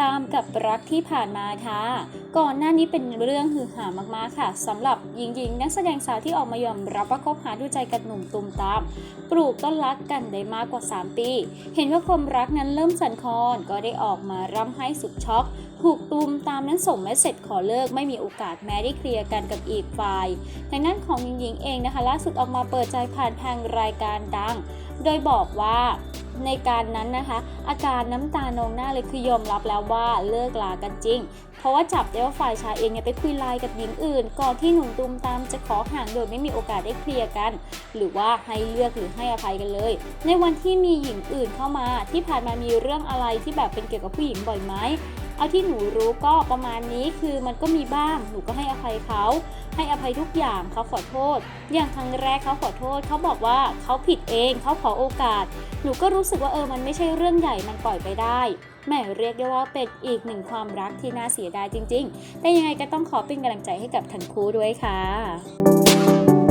ตามกับรักที่ผ่านมาค่ะ ก่อนหน้านี้เป็นเรื่องฮือหามากๆค่ะสำหรับหญิงหญิงนักแสดงสาวที่ออกมายอมรับว่าคบหาดูใจกับหนุ่มตุมตาม ปลูกต้นรักกันได้มากกว่า 3 ปี เห็นว่าความรักนั้นเริ่มสั่นคลอนก็ได้ออกมาร่ำให้สุดช็อกถูกตุมตามนั้นส่งเมสเซจขอเลิกไม่มีโอกาสแม้ได้เคลียร์กันกับอีกฝ่ายทางด้านของหญิงหญิงเองนะคะล่าสุดออกมาเปิดใจผ่านทางรายการดัง โดยบอกว่า ในการนั้นนะคะ อาการน้ำตานองหน้าเลยคือยอมรับแล้วว่าเลิกลากันจริง เพราะว่าจับได้ว่าฝ่ายชายเองเนี่ยไปคุยไลน์กับหญิงอื่น ก่อนที่หนุ่มตุมตามจะขอห่างโดยไม่มีโอกาสได้เคลียร์กัน หรือว่าให้เลือกหรือให้อภัยกันเลย ในวันที่มีหญิงอื่นเข้ามาที่ผ่านมามีเรื่องอะไรที่แบบเป็นเกี่ยวกับผู้หญิงบ่อยไหม เอาที่หนูรู้ก็ประมาณนี้คือมันก็มีบ้าง หนูก็ให้อภัยเขา ให้อภัยทุกอย่างเขาขอโทษ อย่างครั้งแรกเขาขอโทษ เขาบอกว่าเขาผิดเอง เขาขอโอกาส หนูก็รู้สึกว่าเออ มันไม่ใช่เรื่องใหญ่ มันปล่อยไปได้แม่เรียกได้ว่าเป็นอีกหนึ่งความรักที่น่าเสียดายจริง ๆ แต่ยังไงก็ต้องขอเป็นกำลังใจให้กับทั้งคู่ด้วยค่ะ